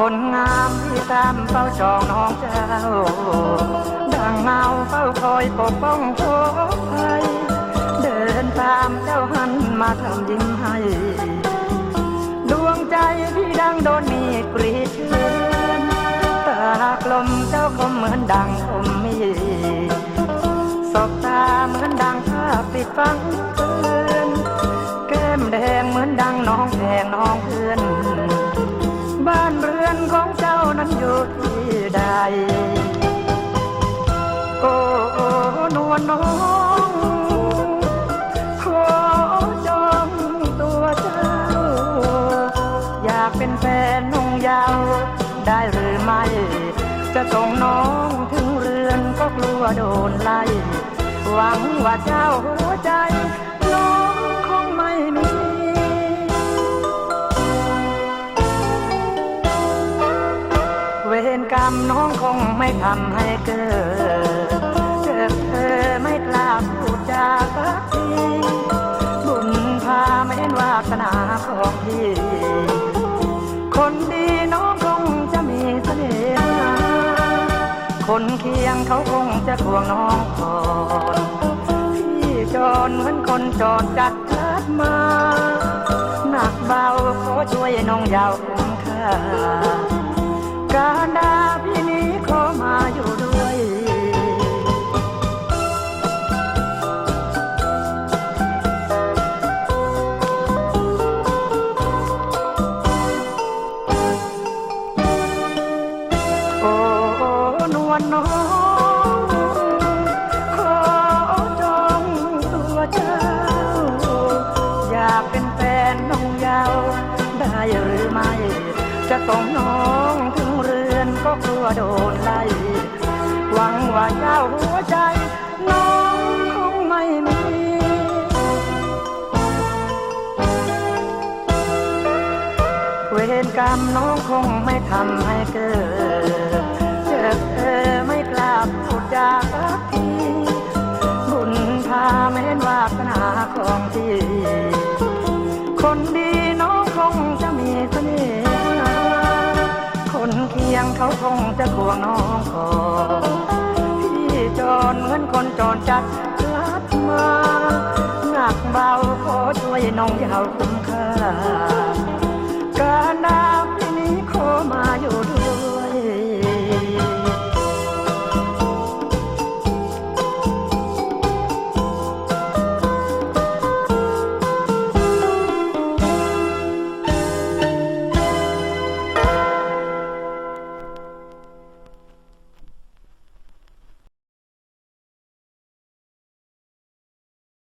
คนงามที่ตามเฝ้าจองน้องเจ้า ดังเงาเฝ้าคอยปกป้องโชคภัยเดินตามเจ้าหันมาทำยิ้มให้ ดวงใจที่ดังโดนมีกรีดเชือนตากลมเจ้าคมเหมือนดังคมมี สบตาเหมือนดังภาพติดฟัง ของเจ้านั้นอยู่ที่ใด โอ้โอ้นวลน้องขอจองตัวเจ้า อยากเป็นแฟนนุ่งยาวได้หรือไม่ จะส่งน้องถึงเรือนก็กลัวโดนไล่ หวังว่าเจ้าหัวใจ รกรรมน้องคงไม่ทำให้เกิดเจ็บเธอไม่กล้าพูดจาสักทีบุญพาไม่เห็นวาสนาของพี่คนดีน้องคงจะมีเสน่ห์คนเคียงเขาคงจะทวงน้องก่อนพี่จรเหมือนคนจรจัดลัดมา หนักเบาขอช่วยน้องยาวคุ้มค่า นน้องขอจองตัวเจ้า อยากเป็นแฟนน้องยาวได้หรือไม่ จะส่งน้องถึงเรือนก็กลัวโดนไล่หวังว่าเจ้าหัวใจน้องคงไม่มีเวรกรรมน้องคงไม่ทำให้เกิด พี่ คนดีน้องคงจะมีเสน่ห์คนเคียงเขาคงจะควงน้องก่อนพี่จรเหมือนคนจรจัดลัดมาหนักเบาขอช่วยน้องอยาคุ้มค่า